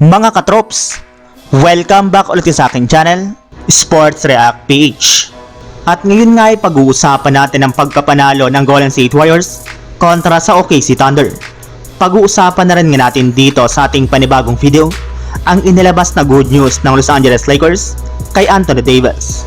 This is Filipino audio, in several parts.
Mga katrops, welcome back ulit sa aking channel, Sports React PH. At ngayon nga ay pag-uusapan natin ang pagkapanalo ng Golden State Warriors kontra sa OKC Thunder. Pag-uusapan na rin nga natin dito sa ating panibagong video ang inilabas na good news ng Los Angeles Lakers kay Anthony Davis.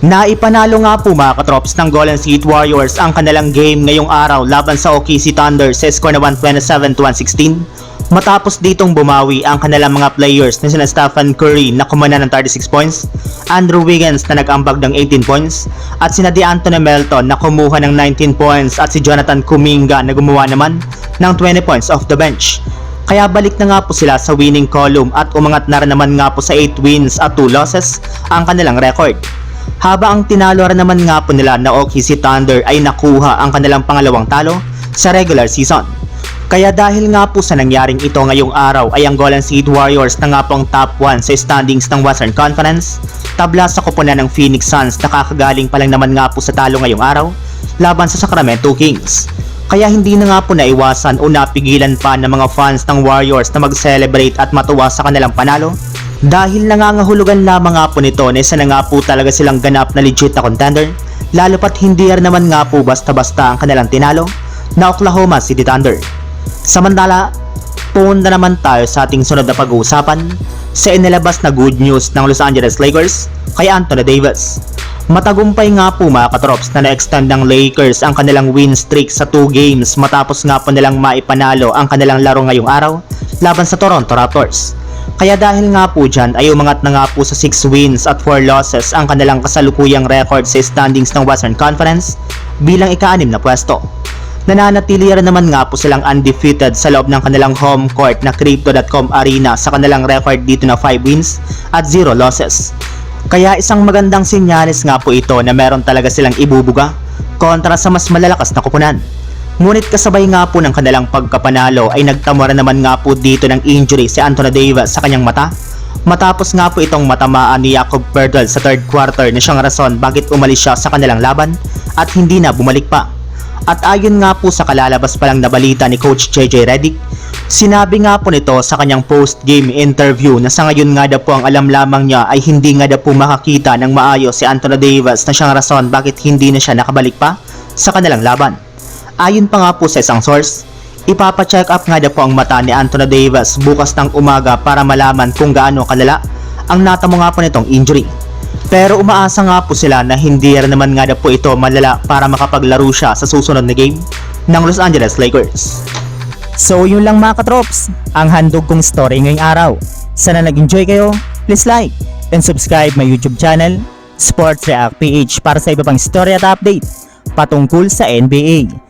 Naipanalo nga po mga katrops ng Golden State Warriors ang kanilang game ngayong araw laban sa OKC Thunder sa score na 127 to 116 matapos ditong bumawi ang kanilang mga players na sina Stephen Curry na kumana ng 36 points, Andrew Wiggins na nag-ambag ng 18 points, at sina DeAnthony Melton na kumuha ng 19 points at si Jonathan Kuminga na gumawa naman ng 20 points off the bench. Kaya balik na nga po sila sa winning column at umangat na rin naman nga po sa 8 wins at 2 losses ang kanilang record. Haba ang tinalo rin naman nga po nila na OKC Thunder ay nakuha ang kanilang pangalawang talo sa regular season. Kaya dahil nga po sa nangyaring ito ngayong araw ay ang Golden State Warriors na nga po ang top 1 sa standings ng Western Conference, tabla sa kupunan ng Phoenix Suns na kakagaling pa lang naman nga po sa talo ngayong araw laban sa Sacramento Kings. Kaya hindi na nga po naiwasan o napigilan pa ng mga fans ng Warriors na mag-celebrate at matuwa sa kanilang panalo dahil nangangahulugan lamang nga po nito na isa na nga po talaga silang ganap na legit na contender lalo pat hindi rin naman nga po basta-basta ang kanilang tinalo na Oklahoma City Thunder. Samantala, punta naman tayo sa ating sunod na pag-uusapan sa inilabas na good news ng Los Angeles Lakers kay Anthony Davis. Matagumpay nga po mga katrops na na-extend ng Lakers ang kanilang win streak sa 2 games matapos nga po nilang maipanalo ang kanilang laro ngayong araw laban sa Toronto Raptors. Kaya dahil nga po dyan ay umangat na nga po sa 6 wins at 4 losses ang kanilang kasalukuyang record sa standings ng Western Conference bilang ika-anim na pwesto. Nananatili rin naman nga po silang undefeated sa loob ng kanilang home court na Crypto.com Arena sa kanilang record dito na 5 wins at 0 losses. Kaya isang magandang sinyalis nga po ito na meron talaga silang ibubuga kontra sa mas malalakas na kupunan. Ngunit kasabay nga po ng kanilang pagkapanalo ay nagtamo rin naman nga po dito ng injury si Anthony Davis sa kanyang mata matapos nga po itong matamaan ni Jakob Pertl sa third quarter na siyang rason bakit umalis siya sa kanilang laban at hindi na bumalik pa. At ayon nga po sa kalalabas pa lang na balita ni Coach JJ Redick, sinabi nga po nito sa kanyang post-game interview na sa ngayon nga daw po ang alam lamang niya ay hindi nga daw po makakita ng maayos si Anthony Davis na siyang rason bakit hindi na siya nakabalik pa sa kanilang laban. Ayon pa nga po sa isang source, ipapacheck up nga daw po ang mata ni Anthony Davis bukas ng umaga para malaman kung gaano kalala ang natamo nga po nitong injury. Pero umaasa nga po sila na hindi rin naman nga daw po ito malala para makapaglaro siya sa susunod na game ng Los Angeles Lakers. So yun lang mga katrops, ang handog kong story ngayong araw. Sana nag-enjoy kayo, please like and subscribe my YouTube channel, Sports React PH para sa iba pang story at update patungkol sa NBA.